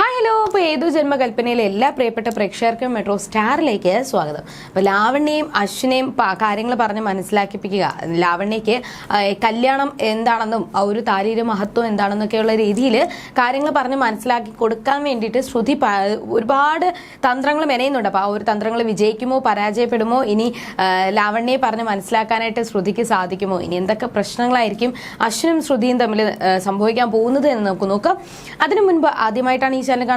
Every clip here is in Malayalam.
Hi ഹലോ അപ്പോൾ ഏതു ജന്മകൽപ്പനയിലെ എല്ലാ പ്രിയപ്പെട്ട പ്രേക്ഷകർക്കും മെട്രോ സ്റ്റാറിലേക്ക് സ്വാഗതം. അപ്പോൾ ലാവണ്യയും അശ്വിനെയും കാര്യങ്ങൾ പറഞ്ഞ് മനസ്സിലാക്കിപ്പിക്കുക. ലാവണ്യയ്ക്ക് കല്യാണം എന്താണെന്നും ആ ഒരു താരീര മഹത്വം എന്താണെന്നൊക്കെയുള്ള രീതിയിൽ കാര്യങ്ങൾ പറഞ്ഞ് മനസ്സിലാക്കി കൊടുക്കാൻ വേണ്ടിയിട്ട് ശ്രുതി ഒരുപാട് തന്ത്രങ്ങൾ മെനയുന്നുണ്ട്. അപ്പോൾ ആ ഒരു തന്ത്രങ്ങൾ വിജയിക്കുമോ പരാജയപ്പെടുമോ ഇനി ലാവണ്യയെ പറഞ്ഞ് മനസ്സിലാക്കാനായിട്ട് ശ്രുതിക്ക് സാധിക്കുമോ ഇനി എന്തൊക്കെ പ്രശ്നങ്ങളായിരിക്കും അശ്വിനും ശ്രുതിയും തമ്മിൽ സംഭവിക്കാൻ പോകുന്നത് എന്ന് നമുക്ക് നോക്കാം. അതിനു മുൻപ് ആദ്യമായിട്ടാണ് ഈ ചാനൽ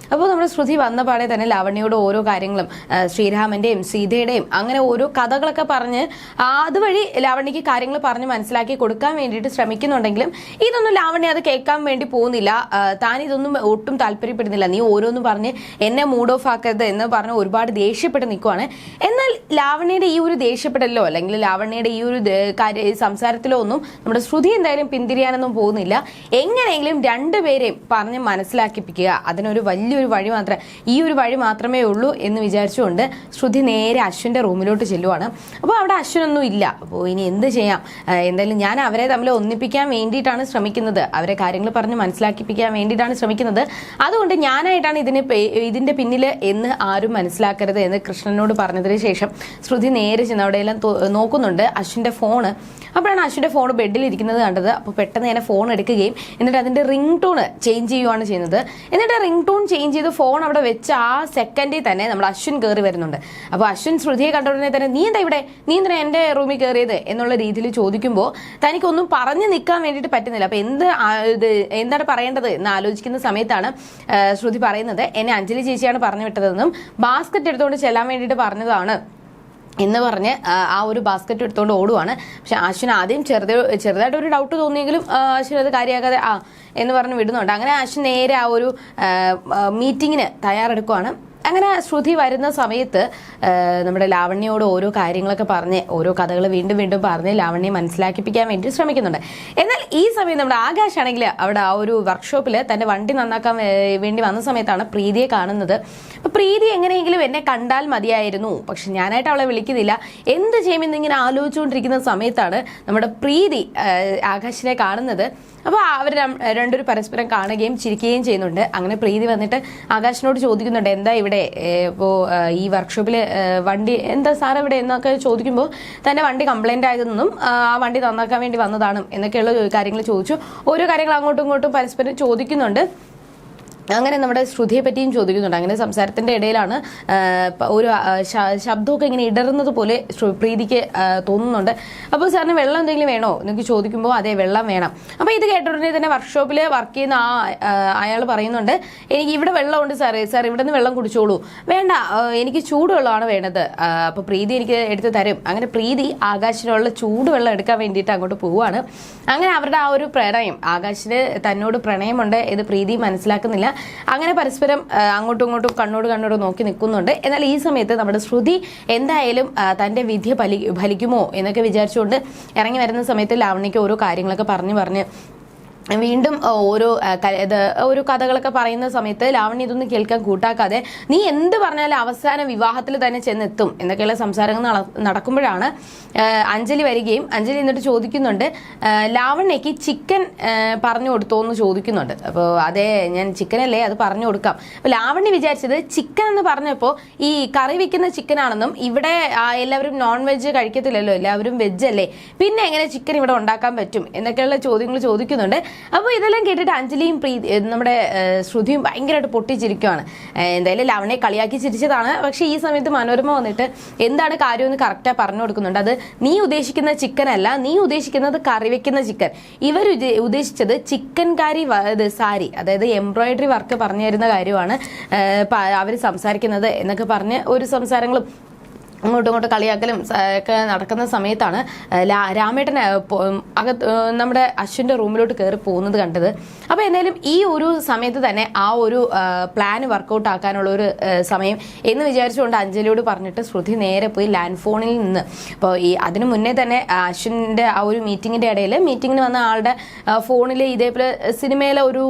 അപ്പോൾ നമ്മുടെ ശ്രുതി വന്ന പാടെ തന്നെ ലാവണ്യയുടെ ഓരോ കാര്യങ്ങളും ശ്രീരാമന്റെയും സീതയുടെയും അങ്ങനെ ഓരോ കഥകളൊക്കെ പറഞ്ഞ് അതുവഴി ലാവണ്യക്ക് കാര്യങ്ങൾ പറഞ്ഞ് മനസ്സിലാക്കി കൊടുക്കാൻ വേണ്ടിയിട്ട് ശ്രമിക്കുന്നുണ്ടെങ്കിലും ഇതൊന്നും ലാവണ്യ അത് കേൾക്കാൻ വേണ്ടി പോകുന്നില്ല. താൻ ഇതൊന്നും ഒട്ടും താല്പര്യപ്പെടുന്നില്ല. നീ ഓരോന്നും പറഞ്ഞ് എന്നെ മൂഡ് ഓഫ് ആക്കരുത് എന്ന് പറഞ്ഞ് ഒരുപാട് ദേഷ്യപ്പെട്ട് നിൽക്കുവാണ്. എന്നാൽ ലാവണ്യയുടെ ഈ ഒരു ദേഷ്യപ്പെടലോ അല്ലെങ്കിൽ ലാവണ്യയുടെ ഈ ഒരു കാര്യ സംസാരത്തിലോ ഒന്നും നമ്മുടെ ശ്രുതി എന്തായാലും പിന്തിരിയാനൊന്നും പോകുന്നില്ല. എങ്ങനെയെങ്കിലും രണ്ടുപേരെയും പറഞ്ഞ് മനസ്സിലാക്കിപ്പിക്കുക. അതിനൊരു വലിയൊരു വഴി മാത്രം ഈ ഒരു വഴി മാത്രമേ ഉള്ളൂ എന്ന് വിചാരിച്ചുകൊണ്ട് ശ്രുതി നേരെ അശ്വിന്റെ റൂമിലോട്ട് ചെല്ലുവാണ്. അപ്പോൾ അവിടെ അശ്വിനൊന്നും ഇല്ല. അപ്പോൾ ഇനി എന്ത് ചെയ്യാം? എന്തായാലും ഞാൻ അവരെ തമ്മിൽ ഒന്നിപ്പിക്കാൻ വേണ്ടിയിട്ടാണ് ശ്രമിക്കുന്നത്. അവരെ കാര്യങ്ങൾ പറഞ്ഞ് മനസ്സിലാക്കിപ്പിക്കാൻ വേണ്ടിയിട്ടാണ് ശ്രമിക്കുന്നത്. അതുകൊണ്ട് ഞാനായിട്ടാണ് ഇതിന് ഇതിന്റെ പിന്നിൽ എന്ന് ആരും മനസ്സിലാക്കരുത് എന്ന് കൃഷ്ണനോട് പറഞ്ഞതിന് ശേഷം ശ്രുതി നേരെ ചെന്ന് അവിടെയെല്ലാം നോക്കുന്നുണ്ട്. അശ്വിന്റെ ഫോണ് അപ്പോഴാണ് അശ്വിന്റെ ഫോൺ ബെഡിൽ ഇരിക്കുന്നത് കണ്ടത്. അപ്പോൾ പെട്ടെന്ന് തന്നെ ഫോൺ എടുക്കുകയും എന്നിട്ട് അതിന്റെ റിംഗ് ടോൺ ചേഞ്ച് ചെയ്യുകയാണ് ചെയ്യുന്നത്. എന്നിട്ട് റിംഗ് ടോൺ ചേഞ്ച് ചെയ്ത് ഫോൺ അവിടെ വെച്ച് ആ സെക്കൻഡിൽ തന്നെ നമ്മൾ അശ്വിൻ കയറി വരുന്നുണ്ട്. അപ്പോൾ അശ്വിൻ ശ്രുതിയെ കണ്ട ഉടനെ തന്നെ നീ എന്താ ഇവിടെ? നീ എന്തിനാ എന്റെ റൂമിൽ കയറിയത് എന്നുള്ള രീതിയിൽ ചോദിക്കുമ്പോൾ തനിക്കൊന്നും പറഞ്ഞു നിൽക്കാൻ വേണ്ടിയിട്ട് പറ്റുന്നില്ല. അപ്പോൾ എന്ത് ഇത് എന്താണ് പറയേണ്ടത് എന്ന് ആലോചിക്കുന്ന സമയത്താണ് ശ്രുതി പറയുന്നത്. എന്നെ അഞ്ജലി ചേച്ചിയാണ് പറഞ്ഞു വിട്ടതെന്നും ബാസ്ക്കറ്റ് എടുത്തുകൊണ്ട് ചെല്ലാൻ വേണ്ടിയിട്ട് പറഞ്ഞതാണ്. എന്ന് പറഞ്ഞ് ആ, ഒരു ബാസ്ക്കറ്റ് എടുത്തുകൊണ്ട് ഓടുവാണ്. പക്ഷെ അശ്വിൻ ആദ്യം ചെറുത് ചെറുതായിട്ട് ഒരു ഡൗട്ട് തോന്നിയെങ്കിലും ആ, അശ്വിൻ അത് കാര്യമാക്കാതെ ആ എന്ന് പറഞ്ഞ് വിടുന്നുണ്ട്. അങ്ങനെ അശ്വിൻ നേരെ ആ ഒരു മീറ്റിങ്ങിന് തയ്യാറെടുക്കുവാണ്. അങ്ങനെ ശ്രുതി വരുന്ന സമയത്ത് നമ്മുടെ ലാവണ്യോട് ഓരോ കാര്യങ്ങളൊക്കെ പറഞ്ഞ് ഓരോ കഥകൾ വീണ്ടും വീണ്ടും പറഞ്ഞ് ലാവണ്യെ മനസ്സിലാക്കിപ്പിക്കാൻ വേണ്ടി ശ്രമിക്കുന്നുണ്ട്. എന്നാൽ ഈ സമയം നമ്മുടെ ആകാശ് ആണെങ്കിൽ അവിടെ ആ ഒരു വർക്ക്ഷോപ്പിൽ തന്റെ വണ്ടി നന്നാക്കാൻ വേണ്ടി വന്ന സമയത്താണ് പ്രീതിയെ കാണുന്നത്. അപ്പൊ പ്രീതി എങ്ങനെയെങ്കിലും എന്നെ കണ്ടാൽ മതിയായിരുന്നു. പക്ഷെ ഞാനായിട്ട് അവളെ വിളിക്കുന്നില്ല. എന്ത് ചെയ്യുമെന്ന് ഇങ്ങനെ ആലോചിച്ചുകൊണ്ടിരിക്കുന്ന സമയത്താണ് നമ്മുടെ പ്രീതി ആകാശിനെ കാണുന്നത്. അപ്പോൾ അവർ രണ്ടുപേരും പരസ്പരം കാണുകയും ചിരിക്കുകയും ചെയ്യുന്നുണ്ട്. അങ്ങനെ പ്രീതി വന്നിട്ട് ആകാശിനോട് ചോദിക്കുന്നുണ്ട് എന്താ ഇവിടെ ഇപ്പോൾ ഈ വർക്ക്ഷോപ്പിൽ വണ്ടി എന്താ സാർ ഇവിടെ എന്നൊക്കെ ചോദിക്കുമ്പോൾ തന്റെ വണ്ടി കംപ്ലൈന്റ് ആയതെന്നും ആ വണ്ടി നന്നാക്കാൻ വേണ്ടി വന്നതാണ് എന്നൊക്കെയുള്ള കാര്യങ്ങൾ ചോദിച്ചു. ഓരോ കാര്യങ്ങൾ അങ്ങോട്ടും ഇങ്ങോട്ടും പരസ്പരം ചോദിക്കുന്നുണ്ട്. അങ്ങനെ നമ്മുടെ ശ്രുതിയെ പറ്റിയും ചോദിക്കുന്നുണ്ട്. അങ്ങനെ സംസാരത്തിന്റെ ഇടയിലാണ് ഒരു ശബ്ദമൊക്കെ ഇങ്ങനെ ഇടറുന്നത് പോലെ പ്രീതിക്ക് തോന്നുന്നുണ്ട്. അപ്പോൾ സാറിന് വെള്ളം എന്തെങ്കിലും വേണോ? എന്നൊക്കെ ചോദിക്കുമ്പോൾ അതെ വെള്ളം വേണം. അപ്പോൾ ഇത് കേട്ട തന്നെ വർക്ക്ഷോപ്പിൽ വർക്ക് ചെയ്യുന്ന ആ അയാൾ പറയുന്നുണ്ട് എനിക്ക് ഇവിടെ വെള്ളമുണ്ട് സാറേ. സാർ ഇവിടെ നിന്ന് വെള്ളം കുടിച്ചോളൂ. വേണ്ട എനിക്ക് ചൂടുവെള്ളമാണ് വേണ്ടത്. ആ, അപ്പോൾ പ്രീതി എനിക്ക് എടുത്ത് തരും. അങ്ങനെ പ്രീതി ആകാശിനുള്ള ചൂടുവെള്ളം എടുക്കാൻ വേണ്ടിയിട്ട് അങ്ങോട്ട് പോവുകയാണ്. അങ്ങനെ അവരുടെ ആ ഒരു പ്രണയം ആകാശിന് തന്നോട് പ്രണയമുണ്ട്. ഇത് പ്രീതി മനസ്സിലാക്കുന്നില്ല. അങ്ങനെ പരസ്പരം അങ്ങോട്ടും ഇങ്ങോട്ടും കണ്ണോട് കണ്ണോട് നോക്കി നിൽക്കുന്നുണ്ട്. എന്നാൽ ഈ സമയത്ത് നമ്മുടെ ശ്രുതി എന്തായാലും തന്റെ തന്റെ വിധി ഫലി ഫലിക്കുമോ എന്നൊക്കെ വിചാരിച്ചുകൊണ്ട് ഇറങ്ങി വരുന്ന സമയത്ത് ലാവണിക്ക് ഓരോ കാര്യങ്ങളൊക്കെ പറഞ്ഞു പറഞ്ഞ് വീണ്ടും ഓരോ ഇത് ഒരു കഥകളൊക്കെ പറയുന്ന സമയത്ത് ലാവണ്യ ഇതൊന്നും കേൾക്കാൻ കൂട്ടാക്കാതെ നീ എന്ത് പറഞ്ഞാലും അവസാന വിവാഹത്തിൽ തന്നെ ചെന്നെത്തും എന്നൊക്കെയുള്ള സംസാരങ്ങൾ നട- നടക്കുമ്പോഴാണ് അഞ്ജലി വരികയും അഞ്ജലി എന്നിട്ട് ചോദിക്കുന്നുണ്ട് ലാവണ്യക്ക് ചിക്കൻ പറഞ്ഞു കൊടുത്തോ എന്ന് ചോദിക്കുന്നുണ്ട്. അപ്പോൾ അതെ ഞാൻ ചിക്കനല്ലേ അത് പറഞ്ഞു കൊടുക്കാം. അപ്പോൾ ലാവണ്യ വിചാരിച്ചത് ചിക്കൻ എന്ന് പറഞ്ഞപ്പോൾ ഈ കറി വെക്കുന്ന ചിക്കനാണെന്നും ഇവിടെ എല്ലാവരും നോൺ വെജ് കഴിക്കത്തില്ലല്ലോ എല്ലാവരും വെജ് അല്ലേ പിന്നെ എങ്ങനെ ചിക്കൻ ഇവിടെ ഉണ്ടാക്കാൻ പറ്റും എന്നൊക്കെയുള്ള ചോദ്യങ്ങൾ ചോദിക്കുന്നുണ്ട്. അപ്പോൾ ഇതെല്ലാം കേട്ടിട്ട് അഞ്ജലിയും പ്രീതി നമ്മുടെ ശ്രുതിയും ഭയങ്കരമായിട്ട് പൊട്ടിച്ചിരിക്കുകയാണ് എന്തായാലും ലവണയെ കളിയാക്കി ചിരിച്ചതാണ്. പക്ഷേ ഈ സമയത്ത് മനോരമ വന്നിട്ട് എന്താണ് കാര്യമെന്ന് കറക്റ്റായി പറഞ്ഞു കൊടുക്കുന്നുണ്ട്. അത് നീ ഉദ്ദേശിക്കുന്ന ചിക്കൻ അല്ല നീ ഉദ്ദേശിക്കുന്നത് കറി വെക്കുന്ന ചിക്കൻ. ഇവർ ഉദ്ദേശിച്ചത് ചിക്കൻ കാരി സാരി അതായത് എംബ്രോയിഡറി വർക്ക് പറഞ്ഞു തരുന്ന കാര്യമാണ് അവർ സംസാരിക്കുന്നത് എന്നൊക്കെ പറഞ്ഞ് ഒരു സംസാരങ്ങളും അങ്ങോട്ടും ഇങ്ങോട്ടും കളിയാക്കലും ഒക്കെ നടക്കുന്ന സമയത്താണ് രാമേട്ടൻ അകത്ത് നമ്മുടെ അശ്വിന്റെ റൂമിലോട്ട് കയറി പോകുന്നത് കണ്ടത്. അപ്പോൾ എന്തായാലും ഈ ഒരു സമയത്ത് തന്നെ ആ ഒരു പ്ലാൻ വർക്കൗട്ട് ആക്കാനുള്ള ഒരു സമയം എന്ന് വിചാരിച്ചുകൊണ്ട് അഞ്ജലിയോട് പറഞ്ഞിട്ട് ശ്രുതി നേരെ പോയി ലാൻഡ് ഫോണിൽ നിന്ന്. അപ്പോൾ ഈ അതിന് മുന്നേ തന്നെ അശ്വിന്റെ ആ ഒരു മീറ്റിങ്ങിന്റെ ഇടയിൽ മീറ്റിങ്ങിന് വന്ന ആളുടെ ഫോണിൽ ഇതേപോലെ സിനിമയിലെ ഒരു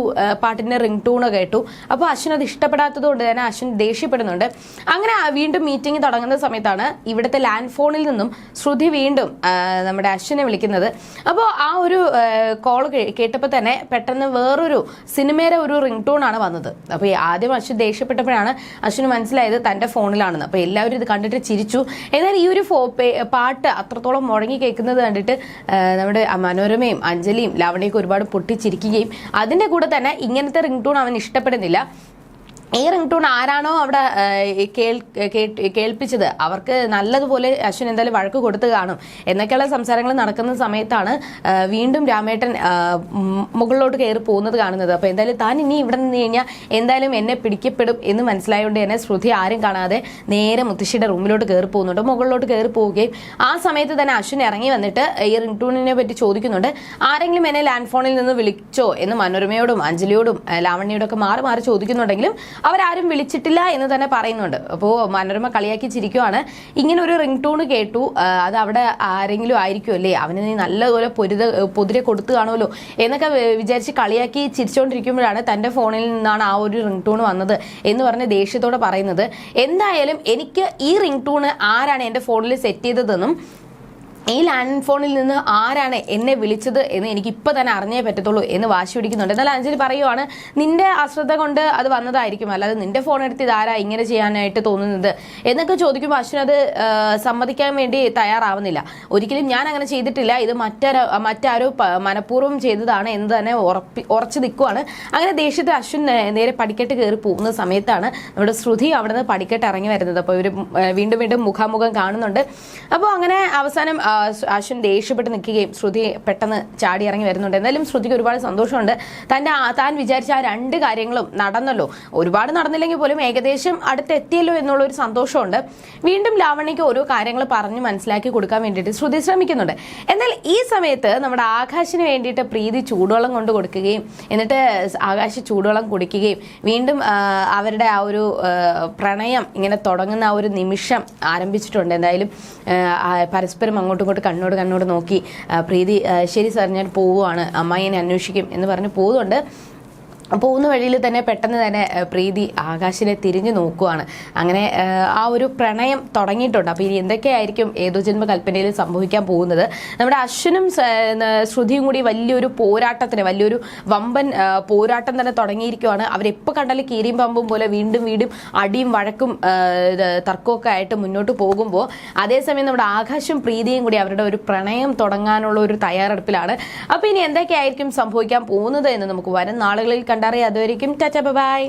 പാട്ടിന്റെ റിംഗ് ടൂണ് കേട്ടു. അപ്പോൾ അശ്വിൻ അത് ഇഷ്ടപ്പെടാത്തത് കൊണ്ട് തന്നെ അശ്വിൻ ദേഷ്യപ്പെടുന്നുണ്ട്. അങ്ങനെ വീണ്ടും മീറ്റിംഗ് തുടങ്ങുന്ന സമയത്താണ് സമയത്താണ് ഇവിടുത്തെ ലാൻഡ് ഫോണിൽ നിന്നും ശ്രുതി വീണ്ടും നമ്മുടെ അശ്വിനെ വിളിക്കുന്നത്. അപ്പോൾ ആ ഒരു കോൾ കേട്ടപ്പോൾ തന്നെ പെട്ടെന്ന് വേറൊരു സിനിമയുടെ ഒരു റിംഗ് ടോൺ ആണ് വന്നത്. അപ്പോൾ ആദ്യം അശ്വിൻ ദേഷ്യപ്പെട്ടപ്പോഴാണ് അശ്വിന് മനസ്സിലായത് തന്റെ ഫോണിലാണെന്ന്. അപ്പോൾ എല്ലാവരും ഇത് കണ്ടിട്ട് ചിരിച്ചു. എന്നാൽ ഈ ഒരു ഫോ പാട്ട് അത്രത്തോളം മുഴങ്ങി കേൾക്കുന്നത് കണ്ടിട്ട് നമ്മുടെ മനോരമയും അഞ്ജലിയും ലാവണിയൊക്കെ ഒരുപാട് പൊട്ടിച്ചിരിക്കുകയും അതിന്റെ കൂടെ തന്നെ ഇങ്ങനത്തെ റിംഗ് ടോൺ അവൻ ഇഷ്ടപ്പെടുന്നില്ല. ഈ റിംഗ് ടൂൺ ആരാണോ അവിടെ കേൾപ്പിച്ചത് അവർക്ക് നല്ലതുപോലെ അശ്വിൻ എന്തായാലും വഴക്ക് കൊടുത്തു കാണും. എന്നൊക്കെയുള്ള സംസാരങ്ങൾ നടക്കുന്ന സമയത്താണ് വീണ്ടും രാമേട്ടൻ മുകളിലോട്ട് കയറി പോകുന്നത് കാണുന്നത്. അപ്പോൾ എന്തായാലും താൻ ഇനി ഇവിടെ നിന്ന് കഴിഞ്ഞാൽ എന്തായാലും എന്നെ പിടിക്കപ്പെടും എന്ന് മനസ്സിലായതുകൊണ്ട് തന്നെ ശ്രുതി ആരും കാണാതെ നേരെ മുത്തശ്ശിയുടെ റൂമിലോട്ട് കയറി പോകുന്നുണ്ട്. മുകളിലോട്ട് കയറി പോവുകയും ആ സമയത്ത് തന്നെ അശ്വിൻ ഇറങ്ങി വന്നിട്ട് ഈ റിംഗ് ടൂണിനെ പറ്റി ചോദിക്കുന്നുണ്ട്. ആരെങ്കിലും എന്നെ ലാൻഡ് ഫോണിൽ നിന്ന് വിളിച്ചോ എന്ന് മനോരമയോടും അഞ്ജലിയോടും ലാവണ്യോടൊക്കെ മാറി മാറി ചോദിക്കുന്നുണ്ടെങ്കിലും അവരാരും വിളിച്ചിട്ടില്ല എന്ന് തന്നെ പറയുന്നുണ്ട്. അപ്പോൾ മനോരമ കളിയാക്കി ചിരിക്കുവാണ്. ഇങ്ങനെ ഒരു റിംഗ് ടോൺ കേട്ടു അത് അവിടെ ആരെങ്കിലും ആയിരിക്കും അല്ലേ? അവന് നീ നല്ലതുപോലെ പൊരുത പൊതിരെ കൊടുത്തു കാണുമല്ലോ എന്നൊക്കെ വിചാരിച്ച് കളിയാക്കി ചിരിച്ചുകൊണ്ടിരിക്കുമ്പോഴാണ് തന്റെ ഫോണിൽ നിന്നാണ് ആ ഒരു റിംഗ് ടൂൺ വന്നത് എന്ന് പറഞ്ഞ് ദേഷ്യത്തോടെ പറയുന്നത്. എന്തായാലും എനിക്ക് ഈ റിംഗ് ടൂൺ ആരാണ് എന്റെ ഫോണിൽ സെറ്റ് ചെയ്തതെന്നും ഈ ലാൻഡ് ഫോണിൽ നിന്ന് ആരാണ് എന്നെ വിളിച്ചത് എന്ന് എനിക്ക് ഇപ്പൊ തന്നെ അറിഞ്ഞേ പറ്റത്തുള്ളൂ എന്ന് വാശി പിടിക്കുന്നുണ്ട്. എന്നാൽ അഞ്ജലി പറയുവാണ് നിന്റെ അശ്രദ്ധ കൊണ്ട് അത് വന്നതായിരിക്കും. അല്ലാതെ നിന്റെ ഫോൺ എടുത്ത് ഇതാരാ ഇങ്ങനെ ചെയ്യാനായിട്ട് തോന്നുന്നത്? എന്നൊക്കെ ചോദിക്കുമ്പോൾ അശ്വിൻ അത് സമ്മതിക്കാൻ വേണ്ടി തയ്യാറാവുന്നില്ല. ഒരിക്കലും ഞാൻ അങ്ങനെ ചെയ്തിട്ടില്ല. ഇത് മറ്റാരോ മറ്റാരോ മനഃപൂർവം ചെയ്തതാണ് എന്ന് തന്നെ ഉറച്ചു നിൽക്കുവാണ്. അങ്ങനെ ദേഷ്യത്തെ അശ്വിൻ നേരെ പടിക്കെട്ട് കയറി പോകുന്ന സമയത്താണ് നമ്മുടെ ശ്രുതി അവിടെ നിന്ന് പടിക്കെട്ട് ഇറങ്ങി വരുന്നത്. അപ്പോൾ ഇവർ വീണ്ടും വീണ്ടും മുഖാമുഖം കാണുന്നുണ്ട്. അപ്പോൾ അങ്ങനെ അവസാനം അശ്വിൻ ദേഷ്യപ്പെട്ട് നിൽക്കുകയും ശ്രുതി പെട്ടെന്ന് ചാടി ഇറങ്ങി വരുന്നുണ്ട്. എന്തായാലും ശ്രുതിക്ക് ഒരുപാട് സന്തോഷമുണ്ട്. തന്റെ ആ- താൻ വിചാരിച്ച ആ രണ്ട് കാര്യങ്ങളും നടന്നല്ലോ. ഒരുപാട് നടന്നില്ലെങ്കിൽ പോലും ഏകദേശം അടുത്തെത്തിയല്ലോ എന്നുള്ള ഒരു സന്തോഷമുണ്ട്. വീണ്ടും ലാവണ്യയ്ക്ക് ഓരോ കാര്യങ്ങൾ പറഞ്ഞ് മനസ്സിലാക്കി കൊടുക്കാൻ വേണ്ടിയിട്ട് ശ്രുതി ശ്രമിക്കുന്നുണ്ട്. എന്നാൽ ഈ സമയത്ത് നമ്മുടെ ആകാശിന് വേണ്ടിയിട്ട് പ്രീതി ചൂടുവെള്ളം കൊണ്ട് കൊടുക്കുകയും എന്നിട്ട് ആകാശ് ചൂടുവെള്ളം കുടിക്കുകയും വീണ്ടും അവരുടെ ആ ഒരു പ്രണയം ഇങ്ങനെ തുടങ്ങുന്ന ആ ഒരു നിമിഷം ആരംഭിച്ചിട്ടുണ്ട്. എന്തായാലും പരസ്പരം അങ്ങോട്ടും ഇങ്ങോട്ടും കണ്ണോട് കണ്ണോട് നോക്കി പ്രീതി ശരി സാർ ഞാൻ പോവുകയാണ് അമ്മായി എന്നെ അന്വേഷിക്കും എന്ന് പറഞ്ഞ് പോകുന്നുണ്ട് പോകുന്ന വഴിയിൽ തന്നെ പെട്ടെന്ന് തന്നെ പ്രീതി ആകാശിനെ തിരിഞ്ഞു നോക്കുവാണ്. അങ്ങനെ ആ, ഒരു പ്രണയം തുടങ്ങിയിട്ടുണ്ട്. അപ്പോൾ ഇനി എന്തൊക്കെയായിരിക്കും ഏതോ ജന്മ കൽപ്പനയിൽ സംഭവിക്കാൻ പോകുന്നത്? നമ്മുടെ അശ്വനും ശ്രുതിയും കൂടി വലിയൊരു പോരാട്ടത്തിന് വലിയൊരു വമ്പൻ പോരാട്ടം തന്നെ തുടങ്ങിയിരിക്കുവാണ്. അവരെപ്പോൾ കണ്ടാലും കീരിയും പമ്പും പോലെ വീണ്ടും വീണ്ടും അടിയും വഴക്കും തർക്കമൊക്കെ ആയിട്ട് മുന്നോട്ട് പോകുമ്പോൾ അതേസമയം നമ്മുടെ ആകാശം പ്രീതിയും കൂടി അവരുടെ ഒരു പ്രണയം തുടങ്ങാനുള്ള ഒരു തയ്യാറെടുപ്പിലാണ്. അപ്പോൾ ഇനി എന്തൊക്കെയായിരിക്കും സംഭവിക്കാൻ പോകുന്നത് എന്ന് നമുക്ക് വരും നാളുകളിൽ കണ്ടറിയാം. ഒരിക്കും ടാറ്റ ബൈ